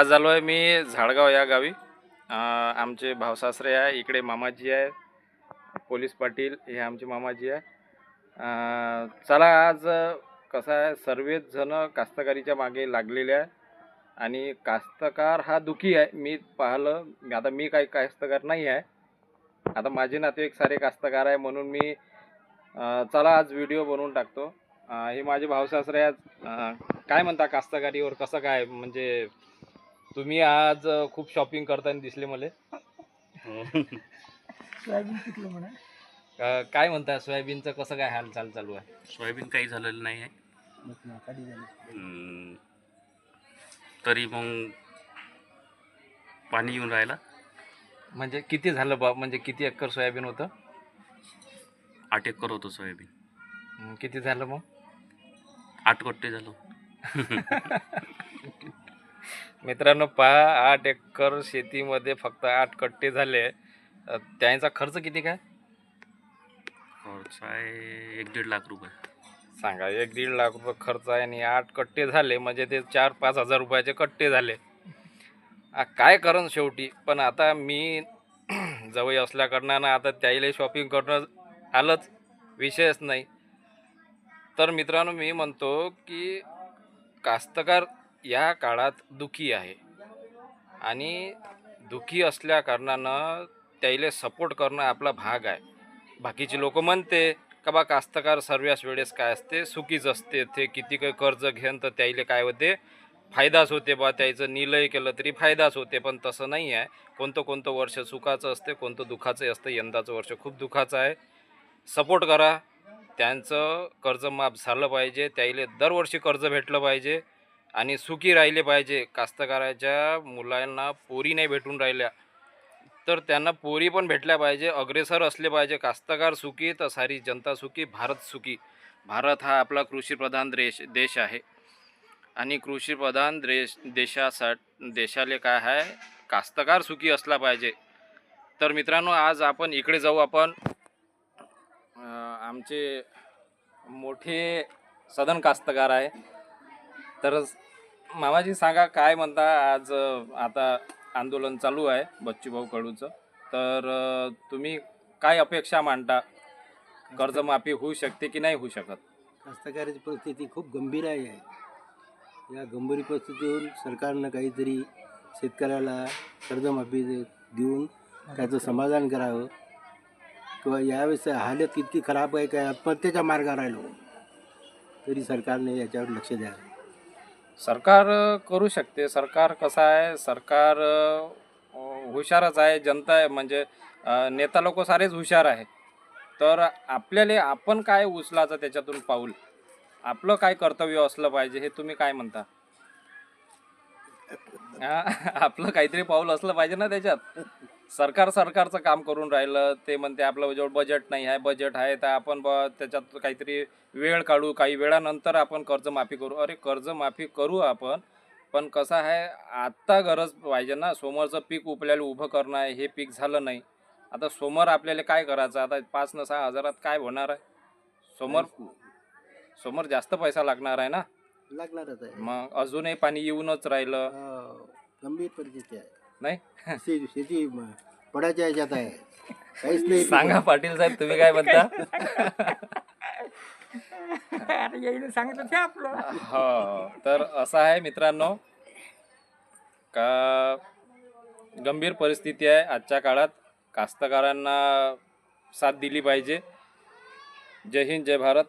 आज आलो आहे मी झाडगाव या गावी. आमचे भावसासरे आहे इकडे मामाजी आहे पोलीस पाटील हे आमचे मामाजी आहे. चला आज कसं आहे सर्वच जण कास्तकारीच्या मागे लागलेले आहे आणि कास्तकार हा दुखी आहे. मी पाहिलं आता मी काही कास्तकार नाही आहे. आता माझे नातेवाईक सारे कास्तकार आहे म्हणून मी चला आज व्हिडिओ बनवून टाकतो. हे माझे भावसासरे आहेत. काय म्हणता कास्तकारीवर कसं काय म्हणजे तुम्ही आज खूप शॉपिंग करताना दिसले मला. सोयाबीन पिकलं म्हणा. अं, काय म्हणता सोयाबीनचं कसं काय हालचाल चालू आहे? सोयाबीन काही झालेलं नाही आहे. मग नाकाडी झाली? हम्म, तरी मग पाणी येऊन राहिलं. म्हणजे किती झालं बा म्हणजे किती एकर सोयाबीन होतं? आठ एकर होतं सोयाबीन. हं, किती झालं मग? आठ कट्टे झालो. मित्रांनो पहा आठ एकर शेतीमध्ये फक्त आठ कट्टे झाले. त्यांचा खर्च किती काय? खर्च आहे एक दीड लाख रुपये. सांगा एक दीड लाख रुपये खर्च आहे आणि आठ कट्टे झाले म्हणजे ते चार पाच हजार रुपयाचे कट्टे झाले. आ, काय करण शेवटी? पण आता मी जवळ असल्याकारणानं आता त्याईला शॉपिंग करणं आलंच विषयच नाही. तर मित्रांनो मी म्हणतो की कास्तकार या काळात दुखी आहे. आणि दुखी असल्या कारणानं त्याईले सपोर्ट करणं आपला भाग आहे. बाकीचे लोक म्हणते का बा कास्तकार सर्व्यास वेळेस काय असते? सुखीच असते. ते किती काही कर्ज घेन तर त्याईले काय होते? फायदाच होते बा. त्याचं निलय केलं तरी फायदाच होते. पण तसं नाही आहे कोणतं कोणतं वर्ष सुखाचं असते कोणतं दुखाचं असतं. यंदाचं वर्ष खूप दुखाचं आहे. सपोर्ट करा. त्यांचं कर्ज माफ झालं पाहिजे. त्याईले दरवर्षी कर्ज भेटलं पाहिजे. आणि सुखी राहिले पाहिजे. कास्तकाराच्या मुलांना पोरी नाही भेटून राहिल्या. तर त्यांना पोरी पण भेटल्या पाहिजे अग्रेसर असले पाहिजे. कास्तकार सुखी तर सारी जनता सुखी भारत सुखी. भारत हा आपला कृषीप्रधान देश देश आहे. आणि कृषीप्रधान देश देशासा देशाले काय आहे कास्तकार सुखी असला पाहिजे. तर मित्रांनो आज आपण इकडे जाऊ आपण. आमचे मोठे सदन कास्तकार आहे. तर मामाजी सांगा काय म्हणता आज आता आंदोलन चालू आहे बच्चूभाऊ कडूचं तर तुम्ही काय अपेक्षा मांडता? कर्जमाफी होऊ शकते की नाही होऊ शकत? कास्तकाराची परिस्थिती खूप गंभीर आहे. या गंभीर परिस्थितीवरून सरकारनं काहीतरी शेतकऱ्याला कर्जमाफी देऊन त्याचं समाधान करावं. किंवा यावेळेस हालत इतकी खराब आहे काय आत्महत्येच्या मार्गावर राहिलो. तरी सरकारने याच्यावर लक्ष द्यावं. सरकार करू शकते. सरकार कसं आहे? सरकार हुशारच आहे. जनता आहे. म्हणजे नेता लोक सारेच हुशार आहे तर आपल्याला आपण काय उचलायचं त्याच्यातून पाऊल? आपलं काय कर्तव्य असलं पाहिजे हे तुम्ही काय म्हणता? आपलं काहीतरी पाऊल असलं पाहिजे ना त्याच्यात? सरकार सरकारचं काम करून राहिलं ते म्हणते आपलं जवळ बजेट नाही आहे बजेट आहे तर आपण ब त्याच्यात काहीतरी वेळ काढू काही वेळानंतर आपण कर्जमाफी करू. अरे कर्जमाफी करू आपण पण कसं आहे आत्ता गरज पाहिजे ना. समोरचं पीक उपल्याला उभं करणं आहे हे पीक झालं नाही. आता समोर आपल्याला काय करायचं? आता पाच न सहा हजारात काय होणार आहे? समोर समोर जास्त पैसा लागणार आहे ना? लागणारच आहे. मग अजूनही पाणी येऊनच राहिलं. हो, गंभीर परिस्थिती आहे. नाही? शेती पडायच्या ह्याच्यात आहे. काहीच नाही. सांगा पाटील साहेब तुम्ही काय म्हणता? आता सांगितलं ते आपलं. हो तर असं आहे मित्रांनो का गंभीर परिस्थिती आहे आजच्या काळात. कास्तकारांना साथ दिली पाहिजे. जय हिंद जय भारत.